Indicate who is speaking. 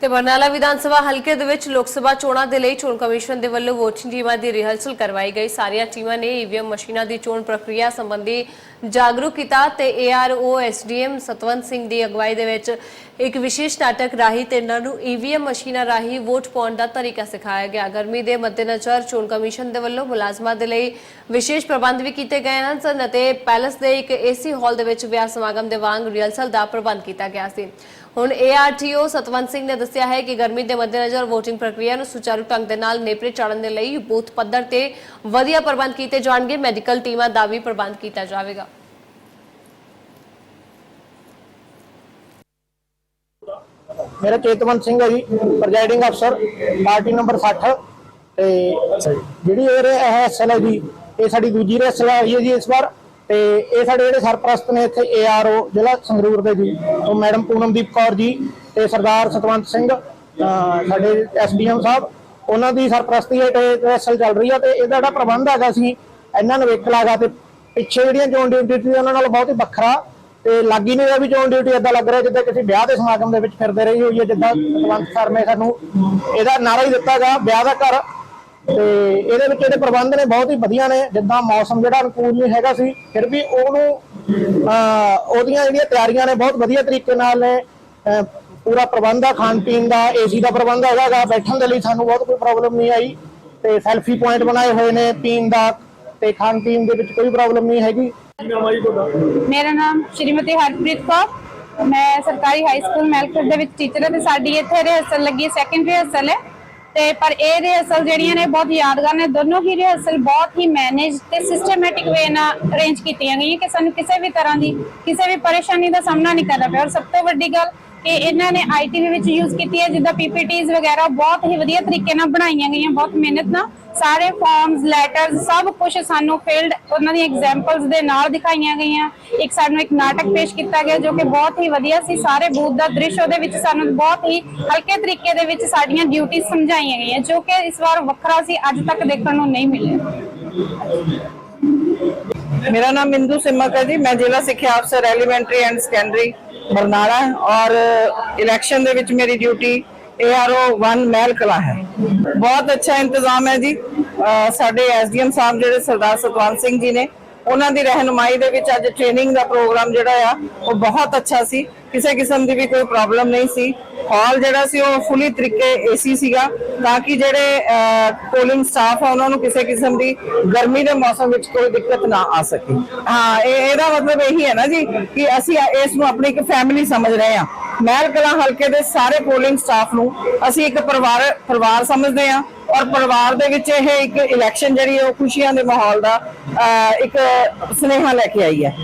Speaker 1: ਤੇ ਬਰਨਾਲਾ ਵਿਧਾਨ ਸਭਾ ਹਲਕੇ ਦੇ ਵਿੱਚ ਲੋਕ ਸਭਾ ਚੋਣਾਂ ਦੇ ਲਈ ਚੋਣ ਕਮਿਸ਼ਨ ਦੇ ਵੱਲੋਂ ਵੋਟਿੰਗ ਟੀਮਾਂ ਦੀ ਰਿਹਰਸਲ ਕਰਵਾਈ ਗਈ। ਸਾਰੀਆਂ ਟੀਮਾਂ ਨੇ ਈਵੀਐਮ ਮਸ਼ੀਨਾਂ ਦੀ ਚੋਣ ਪ੍ਰਕਿਰਿਆ ਸੰਬੰਧੀ ਜਾਗਰੂਕ ਕੀਤਾ ਤੇ ਏਆਰਓ, ਐਸਡੀਐਮ ਸਤਵੰਤ ਸਿੰਘ ਦੀ ਅਗਵਾਈ ਦੇ ਵਿੱਚ ਇੱਕ ਵਿਸ਼ੇਸ਼ ਨਾਟਕ ਰਾਹੀਂ ਤੇ ਇਹਨਾਂ ਨੂੰ ਈਵੀਐਮ ਮਸ਼ੀਨਾਂ ਰਾਹੀਂ ਵੋਟ ਪਾਉਣ ਦਾ ਤਰੀਕਾ ਸਿਖਾਇਆ ਗਿਆ। ਗਰਮੀ ਦੇ ਮੱਦੇਨਜ਼ਰ ਚੋਣ ਕਮਿਸ਼ਨ ਦੇ ਵੱਲੋਂ ਮੁਲਾਜ਼ਮਾਂ ਦੇ ਲਈ ਵਿਸ਼ੇਸ਼ ਪ੍ਰਬੰਧ ਵੀ ਕੀਤੇ ਗਏ ਹਨ ਸਨ ਅਤੇ ਪੈਲਸ ਦੇ ਇੱਕ ਏਸੀ ਹਾਲ ਦੇ ਵਿੱਚ ਵਿਆਹ ਸਮਾਗਮ ਦੇ ਵਾਂਗ ਰਿਹਰਸਲ ਦਾ ਪ੍ਰਬੰਧ ਕੀਤਾ ਗਿਆ ਸੀ। ਹੁਣ ਏਆਰਟੀਓ ਸਤਵੰਤ ਸਿੰਘ ਨੇ ਦੱਸਿਆ ਹੈ ਕਿ ਗਰਮੀ ਦੇ ਮੱਦੇਨਜ਼ਰ VOTING ਪ੍ਰਕਿਰਿਆ ਨੂੰ ਸੁਚਾਰੂ ਢੰਗ ਦੇ ਨਾਲ ਨੇਪਰੇ ਚਾੜਨ ਦੇ ਲਈ ਬੂਥ ਪੱਧਰ ਤੇ ਵਧੀਆ ਪ੍ਰਬੰਧ ਕੀਤੇ ਜਾਣਗੇ। ਮੈਡੀਕਲ ਟੀਮਾਂ ਦਾ ਵੀ ਪ੍ਰਬੰਧ ਕੀਤਾ ਜਾਵੇਗਾ।
Speaker 2: ਮੇਰਾ ਚੇਤਵੰਤ ਸਿੰਘ ਹੈ ਜੀ ਪ੍ਰੈਜ਼ਾਈਡਿੰਗ ਅਫਸਰ ਪਾਰਟੀ ਨੰਬਰ 60 ਤੇ ਜਿਹੜੀ ਇਹ ਐਸਐਲ ਹੈ ਜੀ ਇਹ ਸਾਡੀ ਦੂਜੀ ਰੈਸਲ ਹੈ ਜੀ ਇਸ ਵਾਰ। ਤੇ ਇਹ ਸਾਡੇ ਜਿਹੜੇ ਸਰਪ੍ਰਸਤ ਨੇ ਇੱਥੇ ਏਆਰਓ ਜ਼ਿਲ੍ਹਾ ਸੰਗਰੂਰ ਦੇ ਜੀ, ਉਹ ਮੈਡਮ ਪੂਨਮਦੀਪ ਕੌਰ ਜੀ ਤੇ ਸਰਦਾਰ ਸਤਵੰਤ ਸਿੰਘ, ਅਹ, ਸਾਡੇ ਐਸਡੀਐਮ ਸਾਹਿਬ, ਉਹਨਾਂ ਦੀ ਸਰਪ੍ਰਸਤੀ ਹੇਠ ਰੈਸਲ ਚੱਲ ਰਹੀ ਹੈ ਤੇ ਇਹਦਾ ਜਿਹੜਾ ਪ੍ਰਬੰਧ ਹੈਗਾ ਸੀ, ਇਹਨਾਂ ਨੂੰ ਵੇਖ ਲਾਗਾ ਤੇ ਪਿੱਛੇ ਜਿਹੜੀਆਂ ਚੋਣ ਡਿਊਟੀ ਸੀ, ਉਹਨਾਂ ਨਾਲ ਬਹੁਤ ਹੀ ਵੱਖਰਾ, ਤੇ ਲੱਗ ਹੀ ਨਹੀਂ ਰਿਹਾ ਵੀ ਚੋਣ ਡਿਊਟੀ ਏਦਾਂ ਲੱਗ ਰਿਹਾ ਜਿੱਦਾਂ ਕਿਸੇ ਵਿਆਹ ਦੇ ਸਮਾਗਮ ਦੇ ਵਿੱਚ ਫਿਰਦੇ ਰਹੀ ਹੋਈ ਹੈ, ਜਿੱਦਾਂ ਸਤਵੰਤ ਸਰ ਨੇ ਸਾਨੂੰ ਇਹਦਾ ਨਾਰਾ ਹੀ ਦਿੱਤਾ ਗਾ ਵਿਆਹ ਦਾ ਘਰ ਤੇ ਇਹਦੇ ਵਿੱਚ ਜਿਹੜੇ ਪ੍ਰਬੰਧ ਨੇ ਬਹੁਤ ਹੀ ਵਧੀਆ ਨੇ ਜਿੱਦਾਂ ਮੌਸਮ ਜਿਹੜਾ ਅਨੁਕੂਲ ਨਹੀਂ ਹੈਗਾ ਸੀ ਫਿਰ ਵੀ ਉਹਨੂੰ ਉਹਦੀਆਂ ਜਿਹੜੀਆਂ ਤਿਆਰੀਆਂ ਨੇ ਬਹੁਤ ਵਧੀਆ ਤਰੀਕੇ ਨਾਲ ਨੇ ਪੂਰਾ ਪ੍ਰਬੰਧ ਆ ਖਾਣ ਪੀਣ ਦਾ ਏਸੀ ਦਾ ਪ੍ਰਬੰਧ ਹੈਗਾ ਗਾ ਬੈਠਣ ਦੇ ਲਈ ਸਾਨੂੰ ਬਹੁਤ ਕੋਈ ਪ੍ਰੋਬਲਮ ਨਹੀਂ ਆਈ ਤੇ ਸੈਲਫੀ ਪੁਆਇੰਟ ਬਣਾਏ ਹੋਏ ਨੇ ਪੀਣ ਦਾ ਤੇ ਖਾਣ ਪੀਣ ਦੇ ਵਿੱਚ ਕੋਈ ਪ੍ਰੋਬਲਮ ਨਹੀਂ ਹੈਗੀ।
Speaker 3: ਮੇਰਾ ਨਾਮ ਸ਼੍ਰੀਮਤੀ ਹਰਪ੍ਰੀਤ ਕੌਰ ਮੈਂ ਸਰਕਾਰੀ ਹਾਈ ਸਕੂਲ ਮੈਲਕਰ ਦੇ ਵਿੱਚ ਟੀਚਰ ਹਾਂ ਤੇ ਸਾਡੀ ਇੱਥੇ ਰਿਹਰਸਲ ਲੱਗੀ ਸੈਕੰਡ ਰਿਹਰਸਲ ਹੈ। ਤੇ ਪਰ ਇਹ ਰਿਹਰਸਲ ਜਿਹੜੀਆਂ ਨੇ ਬਹੁਤ ਯਾਦਗਾਰ ਨੇ, ਦੋਨੋਂ ਹੀ ਰਿਹਰਸਲ ਬਹੁਤ ਹੀ ਮੈਨੇਜ ਤੇ ਸਿਸਟਮੈਟਿਕ ਵੇ ਨਾਲ ਅਰੇਂਜ ਕੀਤੀਆਂ ਗਈਆਂ ਕਿ ਸਾਨੂੰ ਕਿਸੇ ਵੀ ਤਰ੍ਹਾਂ ਦੀ, ਕਿਸੇ ਵੀ ਪਰੇਸ਼ਾਨੀ ਦਾ ਸਾਹਮਣਾ ਨਹੀਂ ਕਰਨਾ ਪਿਆ। ਔਰ ਸਭ ਤੋਂ ਵੱਡੀ ਗੱਲ ਕਿ ਇਹਨਾਂ ਨੇ ਆਈਟੀ ਵਿੱਚ ਯੂਜ਼ ਕੀਤੀ ਹੈ, ਜਿੱਦਾਂ ਪੀਪੀਟੀਜ਼ ਵਗੈਰਾ ਬਹੁਤ ਹੀ ਵਧੀਆ ਤਰੀਕੇ ਨਾਲ ਬਣਾਈਆਂ ਗਈਆਂ, ਬਹੁਤ ਮਿਹਨਤ ਨਾਲ। ਸਾਰੇ ਫਾਰਮਸ ਲੈਟਰਸ ਸਭ ਕੁਝ ਸਾਨੂੰ ਫੀਲਡ ਉਹਨਾਂ ਦੀਆਂ ਐਗਜ਼ਾਮਪਲਸ ਦੇ ਨਾਲ ਦਿਖਾਈਆਂ ਗਈਆਂ। ਇੱਕ ਸਾਨੂੰ ਇੱਕ ਨਾਟਕ ਪੇਸ਼ ਕੀਤਾ ਗਿਆ ਜੋ ਕਿ ਬਹੁਤ ਹੀ ਵਧੀਆ ਸੀ। ਸਾਰੇ ਬੂਥ ਦਾ ਦ੍ਰਿਸ਼ ਉਹਦੇ ਵਿੱਚ ਸਾਨੂੰ ਬਹੁਤ ਹੀ ਹਲਕੇ ਤਰੀਕੇ ਦੇ ਵਿੱਚ ਸਾਡੀਆਂ ਡਿਊਟੀਆਂ ਸਮਝਾਈਆਂ ਗਈਆਂ, ਜੋ ਕਿ ਇਸ ਵਾਰ ਵੱਖਰਾ ਸੀ, ਅੱਜ ਤੱਕ ਦੇਖਣ ਨੂੰ ਨਹੀਂ ਮਿਲਿਆ।
Speaker 4: ਮੇਰਾ ਨਾਮ ਇੰਦੂ ਸਿਮਕ ਹੈ ਜੀ। ਮੈਂ ਜ਼ਿਲ੍ਹਾ ਸਿੱਖਿਆ ਅਫਸਰ ਐਲੀਮੈਂਟਰੀ ਐਂਡ ਸੈਕੰਡਰੀ ਬਰਨਾਲਾ। ਔਰ ਇਲੈਕਸ਼ਨ ਦੇ ਵਿੱਚ ਮੇਰੀ ਡਿਊਟੀ ARO 1 ਮਹਿਲ ਕਲਾ ਹੈ। ਬਹੁਤ ਅੱਛਾ ਇੰਤਜ਼ਾਮ ਹੈ ਜੀ। ਅਹ ਸਾਡੇ ਐਸਡੀਐਮ ਸਾਹਿਬ ਜਿਹੜੇ ਸਰਦਾਰ ਸਤਵੰਤ ਸਿੰਘ ਜੀ ਨੇ, ਉਹਨਾਂ ਦੀ ਰਹਿਨੁਮਾਈ ਦੇ ਵਿੱਚ ਅੱਜ ਟ੍ਰੇਨਿੰਗ ਦਾ ਪ੍ਰੋਗਰਾਮ ਜਿਹੜਾ ਆ, ਉਹ ਬਹੁਤ ਅੱਛਾ ਸੀ। ਕਿਸੇ ਕਿਸਮ ਦੀ ਵੀ ਕੋਈ ਪ੍ਰੋਬਲਮ ਨਹੀਂ ਸੀ। ਹਾਲ ਜਿਹੜਾ ਸੀ, ਉਹ ਫੁੱਲੀ ਤਰੀਕੇ ਏਸੀ ਸੀਗਾ। ਤਾਂ ਕਿ ਜਿਹੜੇ ਪੋਲਿੰਗ ਸਟਾਫ ਆ, ਉਹਨਾਂ ਨੂੰ ਕਿਸੇ ਕਿਸਮ ਦੀ ਗਰਮੀ ਦੇ ਮੌਸਮ ਵਿੱਚ ਕੋਈ ਦਿੱਕਤ ਨਾ ਆ ਸਕੇ। ਹਾਂ, ਇਹ, ਇਹਦਾ ਮਤਲਬ ਇਹੀ ਹੈ ਨਾ ਜੀ, ਕਿ ਅਸੀਂ ਇਸ ਨੂੰ ਆਪਣੀ ਇੱਕ ਫੈਮਿਲੀ ਸਮਝ ਰਹੇ ਹਾਂ। ਮਹਿਲ ਕਲਾਂ ਹਲਕੇ ਦੇ ਸਾਰੇ ਪੋਲਿੰਗ ਸਟਾਫ ਨੂੰ ਅਸੀਂ ਇੱਕ ਪਰਿਵਾਰ ਪਰਿਵਾਰ ਸਮਝਦੇ ਹਾਂ ਔਰ ਪਰਿਵਾਰ ਦੇ ਵਿੱਚ ਇਹ ਇੱਕ ਇਲੈਕਸ਼ਨ ਜਿਹੜੀ ਹੈ ਉਹ ਖੁਸ਼ੀਆਂ ਦੇ ਮਾਹੌਲ ਦਾ ਅਹ, ਇੱਕ ਸੁਨੇਹਾ ਲੈ ਕੇ ਆਈ ਹੈ।